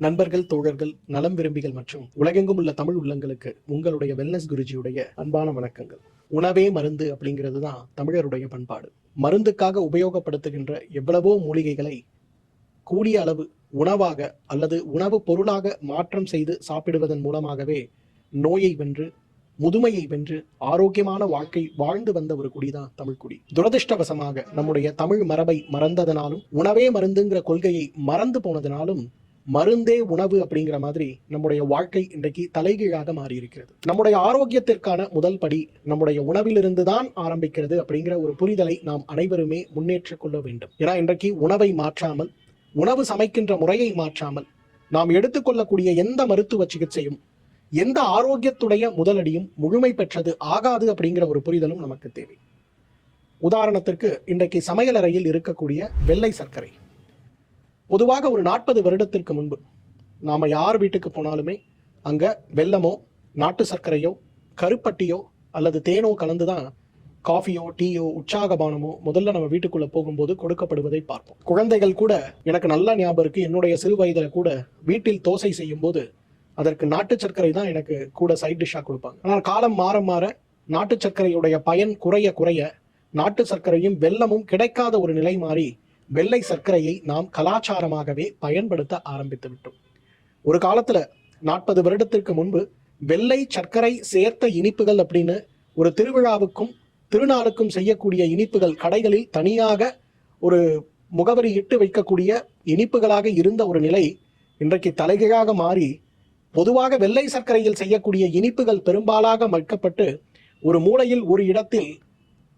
நண்பர்கள் தோழர்கள் நலம் விரும்பிகள் மற்றும் உலகெங்கும் உள்ள தமிழ் உள்ளங்களுக்கு உங்களுடைய வெல்னஸ் குருஜியுடைய அன்பான வணக்கங்கள். உணவே மருந்து அப்படிங்கிறது தான் தமிழருடைய பண்பாடு. மருந்துக்காக உபயோகப்படுத்துகின்ற எவ்வளவோ மூலிகைகளை கூடிய அளவு உணவாக அல்லது உணவு பொருளாக மாற்றம் செய்து சாப்பிடுவதன் மூலமாகவே நோயை வென்று முதுமையை வென்று ஆரோக்கியமான வாழ்க்கை வாழ்ந்து வந்த ஒரு குடிதான் தமிழ் குடி. துரதிர்ஷ்டவசமாக நம்முடைய தமிழ் மரபை மறந்ததனாலும் உணவே மருந்துங்கிற கொள்கையை மறந்து போனதனாலும் மருந்தே உணவு அப்படிங்கிற மாதிரி நம்முடைய வாழ்க்கை இன்றைக்கு தலைகீழாக மாறி இருக்கிறது நம்முடைய ஆரோக்கியத்திற்கான முதல் படி நம்முடைய உணவிலிருந்து தான் ஆரம்பிக்கிறது அப்படிங்கிற ஒரு புரிதலை நாம் அனைவருமே முன்னேற்றிக் கொள்ள வேண்டும். ஏன்னா இன்றைக்கு உணவை மாற்றாமல் உணவு சமைக்கின்ற முறையை மாற்றாமல் நாம் எடுத்துக்கொள்ளக்கூடிய எந்த மருத்துவ சிகிச்சையும் எந்த ஆரோக்கியத்துடைய முதலடியும் முழுமை பெற்றது ஆகாது அப்படிங்கிற ஒரு புரிதலும் நமக்கு தேவை. உதாரணத்திற்கு இன்றைக்கு சமையலறையில் இருக்கக்கூடிய வெள்ளை சர்க்கரை. பொதுவாக ஒரு நாற்பது வருடத்திற்கு முன்பு நாம் யார் வீட்டுக்கு போனாலுமே அங்கே வெல்லமோ நாட்டு சர்க்கரையோ கருப்பட்டியோ அல்லது தேனோ கலந்து தான் காஃபியோ டீயோ உற்சாகபானமோ முதல்ல நம்ம வீட்டுக்குள்ள போகும்போது கொடுக்கப்படுவதை பார்ப்போம். குழந்தைகள் கூட எனக்கு நல்ல ஞாபகம் இருக்கு என்னுடைய சிறு வயதில் கூட வீட்டில் தோசை செய்யும் போது அதற்கு நாட்டு சர்க்கரை தான் எனக்கு கூட சைட் டிஷ்ஷாக கொடுப்பாங்க. ஆனால் காலம் மாற மாற நாட்டு சர்க்கரையுடைய பயன் குறைய குறைய நாட்டு சர்க்கரையும் வெல்லமும் கிடைக்காத ஒரு நிலை மாறி வெள்ளை சர்க்கரையை நாம் கலாச்சாரமாகவே பயன்படுத்த ஆரம்பித்து விட்டோம். ஒரு காலத்துல நாற்பது வருடத்திற்கு முன்பு வெள்ளை சர்க்கரை சேர்த்த இனிப்புகள் அப்படின்னு ஒரு திருவிழாவுக்கும் திருநாளுக்கும் செய்யக்கூடிய இனிப்புகள் கடைகளில் தனியாக ஒரு முகவரி இட்டு வைக்கக்கூடிய இனிப்புகளாக இருந்த ஒரு நிலை இன்றைக்கு தலைகீழாக மாறி பொதுவாக வெள்ளை சர்க்கரையில் செய்யக்கூடிய இனிப்புகள் பெரும்பாலாக வைக்கப்பட்டு ஒரு மூலையில் ஒரு இடத்தில்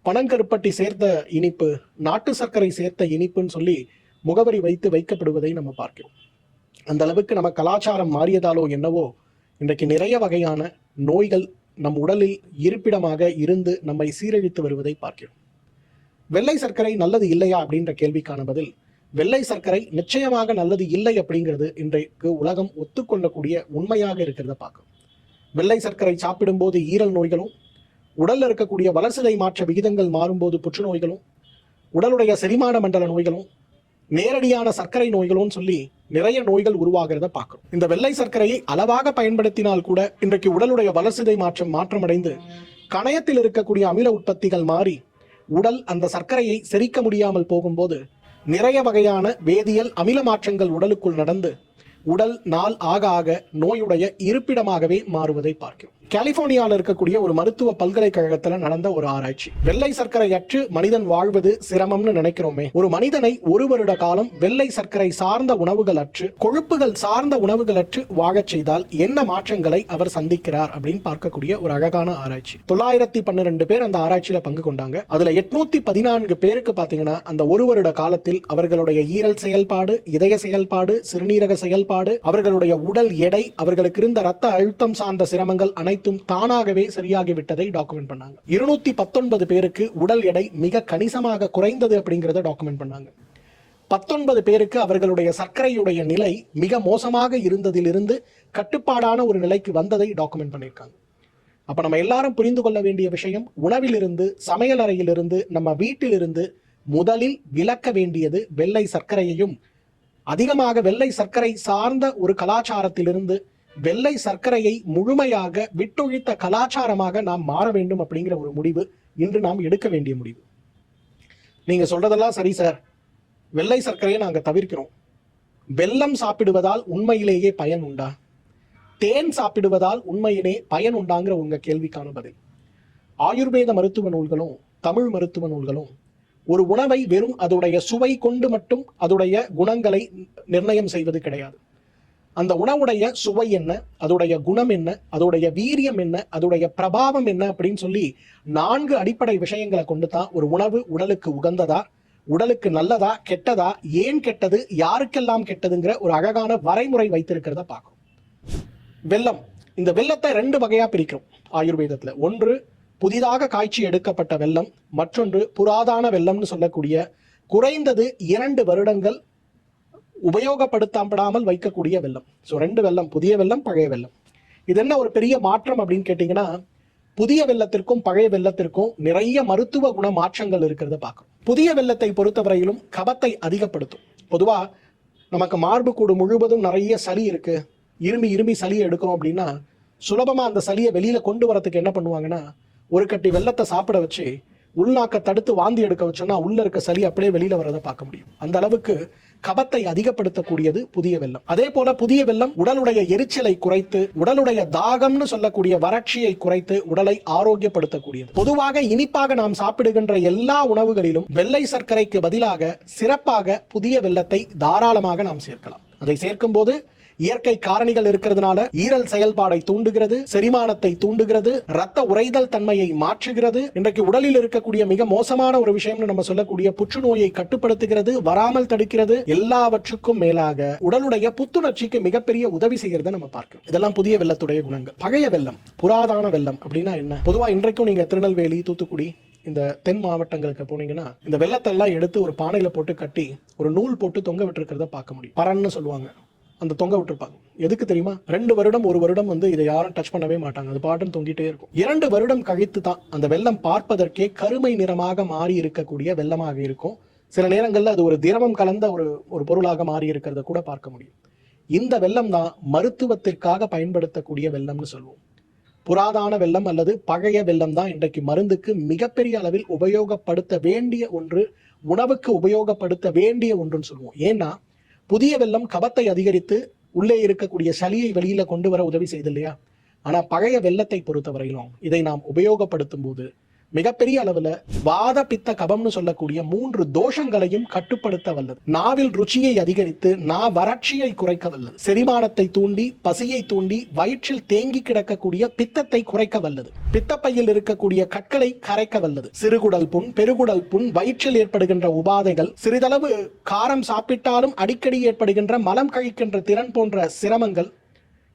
பனங்கருப்பட்டி சேர்த்த இனிப்பு நாட்டு சர்க்கரை சேர்த்த இனிப்புன்னு சொல்லி முகவரி வைத்து வைக்கப்படுவதை நம்ம பார்க்கிறோம். அந்த அளவுக்கு நம்ம கலாச்சாரம் மாறியதாலோ என்னவோ இன்றைக்கு நிறைய வகையான நோய்கள் நம் உடலில் இருப்பிடமாக இருந்து நம்மை சீரழித்து வருவதை பார்க்கிறோம். வெள்ளை சர்க்கரை நல்லது இல்லையா அப்படின்ற கேள்விக்கான பதில் வெள்ளை சர்க்கரை நிச்சயமாக நல்லது இல்லை அப்படிங்கிறது இன்றைக்கு உலகம் ஒத்துக்கொள்ளக்கூடிய உண்மையாக இருக்கிறத பார்க்கும் வெள்ளை சர்க்கரை சாப்பிடும்போது ஈரல் நோய்களும் உடல்ல இருக்கக்கூடிய வளர்சிதை மாற்ற விகிதங்கள் மாறும்போது புற்றுநோய்களும் உடலுடைய செரிமான மண்டல நோய்களும் நேரடியான சர்க்கரை நோய்களும் சொல்லி நிறைய நோய்கள் உருவாகிறத பார்க்கிறோம். இந்த வெள்ளை சர்க்கரையை அளவாக பயன்படுத்தினால் கூட இன்றைக்கு உடலுடைய வளர்சிதை மாற்றம் மாற்றமடைந்து கணையத்தில் இருக்கக்கூடிய அமில உற்பத்திகள் மாறி உடல் அந்த சர்க்கரையை செரிக்க முடியாமல் போகும்போது நிறைய வகையான வேதியியல் அமில மாற்றங்கள் உடலுக்குள் நடந்து உடல் நாள் ஆக ஆக நோயுடைய இருப்பிடமாகவே மாறுவதை பார்க்கிறோம். கலிபோர்னியாவில் இருக்கக்கூடிய ஒரு மருத்துவ பல்கலைக்கழகத்துல நடந்த ஒரு ஆராய்ச்சி. வெள்ளை சர்க்கரை அற்று மனிதன் வாழ்வது சிரமம்னு நினைக்கிறோமே. ஒரு மனிதனை ஒரு வருட காலம் வெள்ளை சர்க்கரை சார்ந்த உணவுகள் அற்று கொழுப்புகள் சார்ந்த உணவுகள் அற்று வாழச் செய்தால் என்ன மாற்றங்களை அவர் சந்திக்கிறார் அப்படின்னு பார்க்கக்கூடிய ஒரு அழகான ஆராய்ச்சி. தொள்ளாயிரத்தி பன்னிரண்டு பேர் அந்த ஆராய்ச்சியில பங்கு கொண்டாங்க. அதுல எட்நூத்தி பதினான்கு பேருக்கு பாத்தீங்கன்னா அந்த ஒரு வருட காலத்தில் அவர்களுடைய ஈரல் செயல்பாடு இதய செயல்பாடு சிறுநீரக செயல்பாடு அவர்களுடைய உடல் எடை அவர்களுக்கு இருந்த ரத்த அழுத்தம் சார்ந்த சிரமங்கள் அனைத்து அனைத்தும் தானாகவே சரியாகிவிட்டதை டாக்குமெண்ட் பண்ணாங்க. இருநூத்தி பத்தொன்பது பேருக்கு உடல் எடை மிக கணிசமாக குறைந்தது அப்படிங்கிறத டாக்குமெண்ட் பண்ணாங்க. பத்தொன்பது பேருக்கு அவர்களுடைய சர்க்கரையுடைய நிலை மிக மோசமாக இருந்ததிலிருந்து கட்டுப்பாடான ஒரு நிலைக்கு வந்ததை டாக்குமெண்ட் பண்ணியிருக்காங்க. அப்ப நம்ம எல்லாரும் புரிந்து கொள்ள வேண்டிய விஷயம் உணவிலிருந்து சமையல் அறையிலிருந்து நம்ம வீட்டிலிருந்து முதலில் விலக்க வேண்டியது வெள்ளை சர்க்கரையையும் அதிகமாக வெள்ளை சர்க்கரை சார்ந்த ஒரு கலாச்சாரத்திலிருந்து வெள்ளை சர்க்கரையை முழுமையாக விட்டொழித்த கலாச்சாரமாக நாம் மாற வேண்டும் அப்படிங்கிற ஒரு முடிவு இன்று நாம் எடுக்க வேண்டிய முடிவு. நீங்க சொல்றதெல்லாம் சரி சார் வெள்ளை சர்க்கரையை நாங்க தவிர்க்கிறோம். வெள்ளம் சாப்பிடுவதால் உண்மையிலேயே பயன் உண்டா? தேன் சாப்பிடுவதால் உண்மையிலே பயன் உண்டாங்கிற உங்க கேள்விக்கான பதில். ஆயுர்வேத மருத்துவ நூல்களும் தமிழ் மருத்துவ நூல்களும் ஒரு உணவை வெறும் அதோடைய சுவை கொண்டு மட்டும் அதோடைய குணங்களை நிர்ணயம் செய்வது கிடையாது. அந்த உணவுடைய சுவை என்ன? அதோடைய குணம் என்ன? அதோடைய வீரியம் என்ன? அதோடைய பிரபாவம் என்ன அப்படின்னு சொல்லி நான்கு அடிப்படை விஷயங்களை கொண்டு தான் ஒரு உணவு உடலுக்கு உகந்ததா உடலுக்கு நல்லதா கெட்டதா ஏன் கெட்டது யாருக்கெல்லாம் கெட்டதுங்கிற ஒரு அழகான வரைமுறை வைத்திருக்கிறத பார்க்கும் வெல்லம். இந்த வெல்லத்தை ரெண்டு வகையா பிரிக்கிறோம் ஆயுர்வேதத்துல. ஒன்று புதிதாக காய்ச்சி எடுக்கப்பட்ட வெல்லம். மற்றொன்று புராதான வெல்லம்னு சொல்லக்கூடிய குறைந்தது இரண்டு வருடங்கள் உபயோகப்படுத்தப்படாமல் வைக்கக்கூடிய வெள்ளம். ஸோ ரெண்டு வெள்ளம் புதிய வெல்லம் பழைய வெல்லம் இது என்ன ஒரு பெரிய மாற்றம் அப்படின்னு கேட்டிங்கன்னா புதிய வெள்ளத்திற்கும் பழைய வெள்ளத்திற்கும் நிறைய மருத்துவ குண மாற்றங்கள் இருக்கிறத பார்க்கணும் புதிய வெள்ளத்தை பொறுத்தவரையிலும் கபத்தை அதிகப்படுத்தும். பொதுவா நமக்கு மார்பு கூடு முழுவதும் நிறைய சளி இருக்கு. இருமி இருமி சளியை எடுக்கிறோம் அப்படின்னா சுலபமா அந்த சளியை வெளியில கொண்டு வரத்துக்கு என்ன பண்ணுவாங்கன்னா ஒரு கட்டி வெள்ளத்தை சாப்பிட வச்சு உள்நாக்க தடுத்து வாந்தி எடுக்க வச்சோம்னா உள்ள இருக்க சளி அப்படியே வெளியில வரதை பார்க்க முடியும். அந்த அளவுக்கு கபத்தை அதிகப்படுத்தக்கூடியது புதிய வெள்ளம். அதே போல புதிய வெள்ளம் உடலுடைய எரிச்சலை குறைத்து உடலுடைய தாகம்னு சொல்லக்கூடிய வறட்சியை குறைத்து உடலை ஆரோக்கியப்படுத்தக்கூடியது. பொதுவாக இனிப்பாக நாம் சாப்பிடுகின்ற எல்லா உணவுகளிலும் வெள்ளை சர்க்கரைக்கு பதிலாக சிறப்பாக புதிய வெள்ளத்தை தாராளமாக நாம் சேர்க்கலாம். அதை சேர்க்கும் போது இயற்கை காரணிகள் இருக்கிறதுனால ஈரல் செயல்பாடை தூண்டுகிறது செரிமானத்தை தூண்டுகிறது ரத்த உறைதல் தன்மையை மாற்றுகிறது. இன்றைக்கு உடலில் இருக்கக்கூடிய மிக மோசமான ஒரு விஷயம்னு நம்ம சொல்லக்கூடிய புற்றுநோயை கட்டுப்படுத்துகிறது வராமல் தடுக்கிறது எல்லாவற்றுக்கும் மேலாக உடலுடைய புத்துணர்ச்சிக்கு மிகப்பெரிய உதவி செய்கிறத நம்ம பார்க்கிறோம். இதெல்லாம் புதிய வெள்ளத்துடைய குணங்கள். பழைய வெள்ளம் புராதான வெள்ளம் அப்படின்னா என்ன? பொதுவா இன்றைக்கும் நீங்க திருநெல்வேலி தூத்துக்குடி இந்த தென் மாவட்டங்களுக்கு போனீங்கன்னா இந்த வெள்ளத்தை எல்லாம் எடுத்து ஒரு பானையில போட்டு கட்டி ஒரு நூல் போட்டு தொங்க விட்டுருக்கிறத பார்க்க முடியும். பரன்னு சொல்லுவாங்க. அந்த தொங்க விட்டுருப்பாங்க. எதுக்கு தெரியுமா? ரெண்டு வருடம் ஒரு வருடம் வந்து இதை யாரும் டச் பண்ணவே மாட்டாங்க. அது பாட்டுன்னு தொங்கிட்டே இருக்கும். இரண்டு வருடம் கழித்து தான் அந்த வெள்ளம் பார்ப்பதற்கே கருமை நிறமாக மாறி இருக்கக்கூடிய வெள்ளமாக இருக்கும். சில நேரங்களில் அது ஒரு திரவம் கலந்த ஒரு ஒரு பொருளாக மாறி இருக்கிறத கூட பார்க்க முடியும். இந்த வெள்ளம் தான் மருத்துவத்திற்காக பயன்படுத்தக்கூடிய வெள்ளம்னு சொல்லுவோம். புராதான வெள்ளம் அல்லது பழைய வெள்ளம் தான் இன்றைக்கு மருந்துக்கு மிகப்பெரிய அளவில் உபயோகப்படுத்த வேண்டிய ஒன்று உணவுக்கு உபயோகப்படுத்த வேண்டிய ஒன்றுன்னு சொல்லுவோம். ஏன்னா புதிய வெள்ளம் கபத்தை அதிகரித்து உள்ளே இருக்கக்கூடிய சளியை வெளியில கொண்டு வர உதவி செய்து இல்லையா? ஆனா பழைய வெள்ளத்தை பொறுத்தவரையிலும் இதை நாம் உபயோகப்படுத்தும் போது மிகப்பெரிய அளவுல வாத பித்த கபம்னு சொல்லக்கூடிய மூன்று தோஷங்களையும் கட்டுப்படுத்த வல்லது. நாவில் ருச்சியை அதிகரித்து நா வறட்சியை குறைக்க வல்லது. செரிமானத்தை தூண்டி பசியை தூண்டி வயிற்றில் தேங்கி கிடக்கக்கூடிய பித்தத்தை குறைக்க வல்லது. பித்தப்பையில் இருக்கக்கூடிய கற்களை கரைக்க வல்லது. சிறுகுடல் புண் பெருகுடல் புண் வயிற்றில் ஏற்படுகின்ற உபாதைகள் சிறிதளவு காரம் சாப்பிட்டாலும் அடிக்கடி ஏற்படுகின்ற மலம் கழிக்கின்ற திறன் போன்ற சிரமங்கள்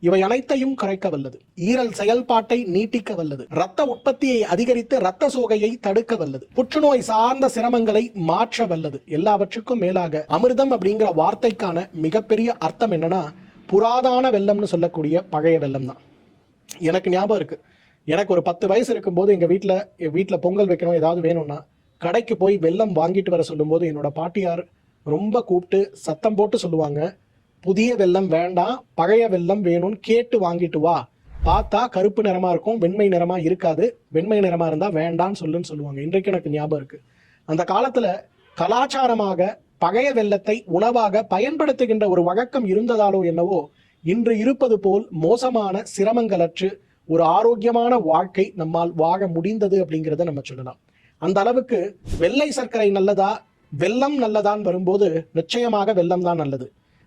இவை அனைத்தையும் குறைக்க வல்லது. ஈரல் செயல்பாட்டை நீட்டிக்க வல்லது. ரத்த உற்பத்தியை அதிகரித்து ரத்த சோகையை தடுக்க வல்லது. புற்றுநோய் சார்ந்த சிரமங்களை மாற்ற வல்லது. எல்லாவற்றுக்கும் மேலாக அமிர்தம் அப்படிங்கிற வார்த்தைக்கான மிகப்பெரிய அர்த்தம் என்னன்னா புராதான வெள்ளம்னு சொல்லக்கூடிய பழைய வெள்ளம் தான் எனக்கு ஞாபகம் இருக்கு. எனக்கு ஒரு பத்து வயசு இருக்கும்போது எங்க வீட்டில் என் வீட்டில் பொங்கல் வைக்கணும் ஏதாவது வேணும்னா கடைக்கு போய் வெள்ளம் வாங்கிட்டு வர சொல்லும்போது என்னோட பாட்டியார் ரொம்ப கூப்பிட்டு சத்தம் போட்டு சொல்லுவாங்க. புதிய வெள்ளம் வேண்டாம் பழைய வெள்ளம் வேணும்னு கேட்டு வாங்கிட்டு வா. பார்த்தா கருப்பு நிறமா இருக்கும் வெண்மை நிறமா இருக்காது. வெண்மை நிறமா இருந்தா வேண்டான்னு சொல்லுன்னு சொல்லுவாங்க. இன்றைக்கு எனக்கு ஞாபகம் இருக்கு. அந்த காலத்துல கலாச்சாரமாக பழைய வெள்ளத்தை உணவாக பயன்படுத்துகின்ற ஒரு வழக்கம் இருந்ததாலோ என்னவோ இன்று இருப்பது போல் மோசமான சிரமங்களற்று ஒரு ஆரோக்கியமான வாழ்க்கை நம்மால் வாழ முடிந்தது அப்படிங்கிறத நம்ம சொல்லலாம். அந்த அளவுக்கு வெள்ளை சர்க்கரை நல்லதா வெள்ளம் நல்லதான்னு வரும்போது நிச்சயமாக வெள்ளம் தான் நல்லது.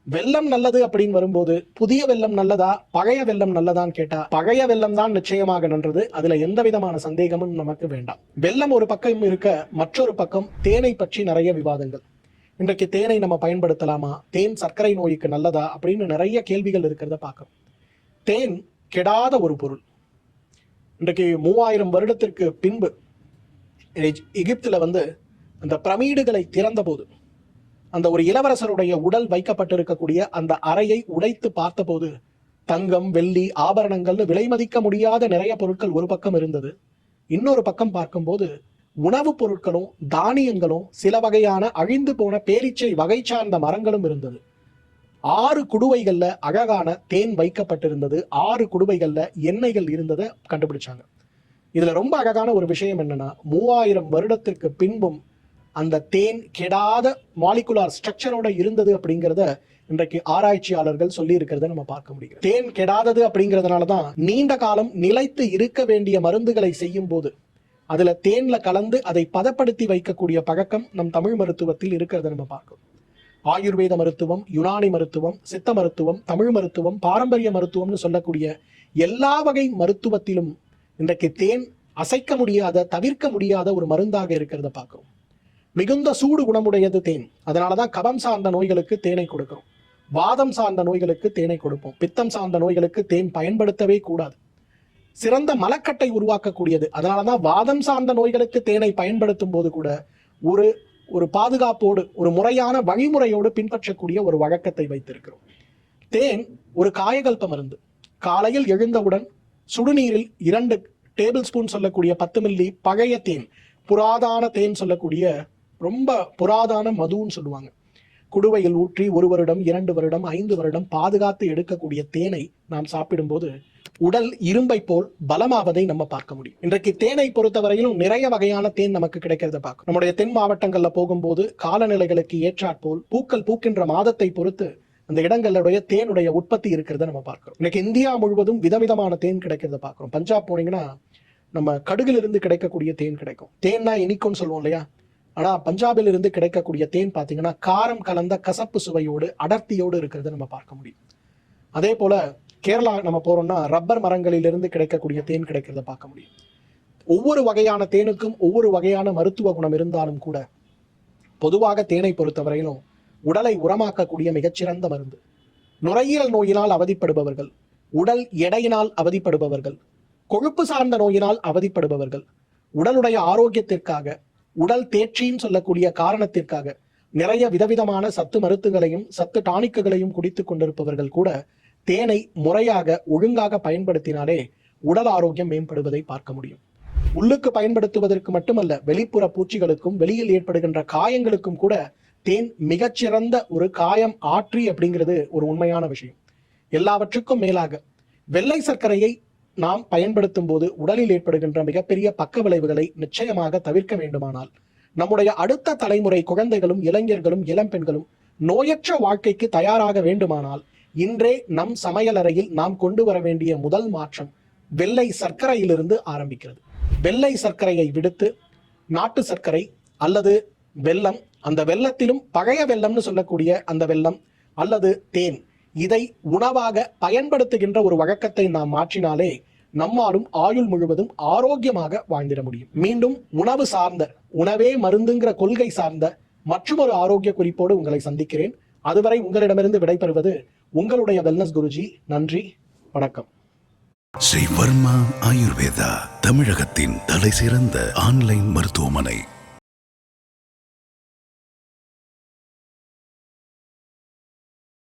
வெள்ளம் நல்லது அப்படின்னு வரும்போது புதிய வெள்ளம் நல்லதா பழைய வெள்ளம் நல்லதான்னு கேட்டா பழைய வெள்ளம் தான் நிச்சயமாக நன்றது. அதுல எந்த விதமான சந்தேகமும் நமக்கு வேண்டாம். வெள்ளம் ஒரு பக்கம் இருக்க மற்றொரு பக்கம் தேனை பற்றி நிறைய விவாதங்கள். இன்றைக்கு தேனை நம்ம பயன்படுத்தலாமா? தேன் சர்க்கரை நோய்க்கு நல்லதா? அப்படின்னு நிறைய கேள்விகள் இருக்கிறத பார்க்கணும் தேன் கெடாத ஒரு பொருள். இன்றைக்கு மூவாயிரம் வருடத்திற்கு பின்பு எகி- எகிப்துல வந்து அந்த பிரமீடுகளை திறந்த போது அந்த ஒரு இளவரசருடைய உடல் வைக்கப்பட்டிருக்கக்கூடிய அந்த அறையை உடைத்து பார்த்தபோது தங்கம் வெள்ளி ஆபரணங்கள்னு விலை மதிக்க முடியாத நிறைய பொருட்கள் ஒரு பக்கம் இருந்தது. இன்னொரு பக்கம் பார்க்கும்போது உணவுப் பொருட்களும் தானியங்களும் சில வகையான அழிந்து போன பேரீச்சை வகை சார்ந்த மரங்களும் இருந்தது. ஆறு குடுவைகள்ல அழகான தேன் வைக்கப்பட்டிருந்தது. ஆறு குடுவைகள்ல எண்ணெய்கள் இருந்ததை கண்டுபிடிச்சாங்க. இதுல ரொம்ப அழகான ஒரு விஷயம் என்னன்னா மூவாயிரம் வருடத்திற்கு பின்பும் அந்த தேன் கெடாத மாலிகுலார் ஸ்ட்ரக்சரோட இருந்தது அப்படிங்கிறத இன்றைக்கு ஆராய்ச்சியாளர்கள் சொல்லி இருக்கிறத நம்ம பார்க்க முடியும் தேன் கெடாதது அப்படிங்கிறதுனால தான் நீண்ட காலம் நிலைத்து இருக்க வேண்டிய மருந்துகளை செய்யும் போது அதுல தேன்ல கலந்து அதை பதப்படுத்தி வைக்கக்கூடிய பழக்கம் நம் தமிழ் மருத்துவத்தில் இருக்கிறத நம்ம பார்க்கணும் ஆயுர்வேத மருத்துவம் யுனானி மருத்துவம் சித்த மருத்துவம் தமிழ் மருத்துவம் பாரம்பரிய மருத்துவம்னு சொல்லக்கூடிய எல்லா வகை மருத்துவத்திலும் இன்றைக்கு தேன் அசைக்க முடியாத தவிர்க்க முடியாத ஒரு மருந்தாக இருக்கிறத பார்க்கிறோம். மிகுந்த சூடு குணமுடையது தேன். அதனால தான் கபம் சார்ந்த நோய்களுக்கு தேனை கொடுக்கிறோம். வாதம் சார்ந்த நோய்களுக்கு தேனை கொடுப்போம். பித்தம் சார்ந்த நோய்களுக்கு தேன் பயன்படுத்தவே கூடாது. சிறந்த மலக்கட்டை உருவாக்கக்கூடியது. அதனால தான் வாதம் சார்ந்த நோய்களுக்கு தேனை பயன்படுத்தும் போது கூட ஒரு ஒரு பாதுகாப்போடு ஒரு முறையான வழிமுறையோடு பின்பற்றக்கூடிய ஒரு வழக்கத்தை வைத்திருக்கிறோம். தேன் ஒரு காயகல்ப மருந்து. காலையில் எழுந்தவுடன் சுடுநீரில் இரண்டு டேபிள் ஸ்பூன் சொல்லக்கூடிய பத்து மில்லி பழைய தேன் புராதான தேன் சொல்லக்கூடிய ரொம்ப புராதான மதுன்னு சொல்லுவாங்க. குடுவையில் ஊற்றி ஒரு வருடம் இரண்டு வருடம் ஐந்து வருடம் பாதுகாத்து எடுக்கக்கூடிய தேனை நாம் சாப்பிடும்போது உடல் இரும்பை போல் பலமாவதை நம்ம பார்க்க முடியும். இன்றைக்கு தேனை பொறுத்தவரையிலும் நிறைய வகையான தேன் நமக்கு கிடைக்கிறத பார்க்கும் நம்முடைய தென் மாவட்டங்கள்ல போகும்போது காலநிலைகளுக்கு ஏற்றாற்போல் பூக்கள் பூக்கின்ற மாதத்தை பொறுத்து அந்த இடங்களுடைய தேனுடைய உற்பத்தி இருக்கிறத நம்ம பார்க்கிறோம். இன்னைக்கு இந்தியா முழுவதும் விதவிதமான தேன் கிடைக்கிறத பார்க்கிறோம். பஞ்சாப் போனீங்கன்னா நம்ம கடுகுல இருந்து கிடைக்கக்கூடிய தேன் கிடைக்கும். தேன்னா இனிக்கும்னு சொல்லுவோம் இல்லையா? ஆனா பஞ்சாபில் இருந்து கிடைக்கக்கூடிய தேன் பார்த்தீங்கன்னா காரம் கலந்த கசப்பு சுவையோடு அடர்த்தியோடு இருக்கிறத நம்ம பார்க்க முடியும். அதே போல கேரளா நம்ம போறோம்னா ரப்பர் மரங்களிலிருந்து கிடைக்கக்கூடிய தேன் கிடைக்கிறத பார்க்க முடியும். ஒவ்வொரு வகையான தேனுக்கும் ஒவ்வொரு வகையான மருத்துவ குணம் இருந்தாலும் கூட பொதுவாக தேனை பொறுத்தவரையிலும் உடலை உரமாக்கக்கூடிய மிகச்சிறந்த மருந்து. நுரையீரல் நோயினால் அவதிப்படுபவர்கள் உடல் எடையினால் அவதிப்படுபவர்கள் கொழுப்பு சார்ந்த நோயினால் அவதிப்படுபவர்கள் உடலுடைய ஆரோக்கியத்திற்காக உடல் தேர்ச்சின்னு சொல்லக்கூடிய காரணத்திற்காக நிறைய விதவிதமான சத்து மருத்துகளையும் சத்து டானிக்குகளையும் குடித்துக் கொண்டிருப்பவர்கள் கூட தேனை முறையாக ஒழுங்காக பயன்படுத்தினாலே உடல் ஆரோக்கியம் மேம்படுவதை பார்க்க முடியும். உள்ளுக்கு பயன்படுத்துவதற்கு மட்டுமல்ல வெளிப்புற பூச்சிகளுக்கும் வெளியில் ஏற்படுகின்ற காயங்களுக்கும் கூட தேன் மிகச்சிறந்த ஒரு காயம் ஆற்றி அப்படிங்கிறது ஒரு உண்மையான விஷயம். எல்லாவற்றுக்கும் மேலாக வெள்ளை சர்க்கரையை நாம் பயன்படுத்தும் போது உடலில் ஏற்படுகின்ற மிகப்பெரிய பக்க விளைவுகளை நிச்சயமாக தவிர்க்க வேண்டுமானால் நம்முடைய அடுத்த தலைமுறை குழந்தைகளும் இளைஞர்களும் இளம்பெண்களும் நோயற்ற வாழ்க்கைக்கு தயாராக வேண்டுமானால் இன்றே நம் சமையலறையில் நாம் கொண்டு வர வேண்டிய முதல் மாற்றம் வெள்ளை சர்க்கரையிலிருந்து ஆரம்பிக்கிறது. வெள்ளை சர்க்கரையை விடுத்து நாட்டு சர்க்கரை அல்லது வெல்லம் அந்த வெள்ளத்திலும் பழைய வெள்ளம்னு சொல்லக்கூடிய அந்த வெள்ளம் அல்லது தேன் இதை உணவாக பயன்படுத்துகின்ற ஒரு வழக்கத்தை நாம் மாற்றினாலே நம்மாலும் ஆயுள் முழுவதும் ஆரோக்கியமாக வாழ்ந்திட முடியும். மீண்டும் உணவு சார்ந்த உணவே மருந்துங்கிற கொள்கை சார்ந்த மற்றொரு ஆரோக்கிய குறிப்போடு உங்களை சந்திக்கிறேன். அதுவரை உங்களிடமிருந்து விடைபெறுவது உங்களுடைய வெல்னஸ் குருஜி. நன்றி வணக்கம். ஸ்ரீ வர்மா ஆயுர்வேதா தமிழகத்தின் தலை சிறந்த ஆன்லைன் மருத்துவமனை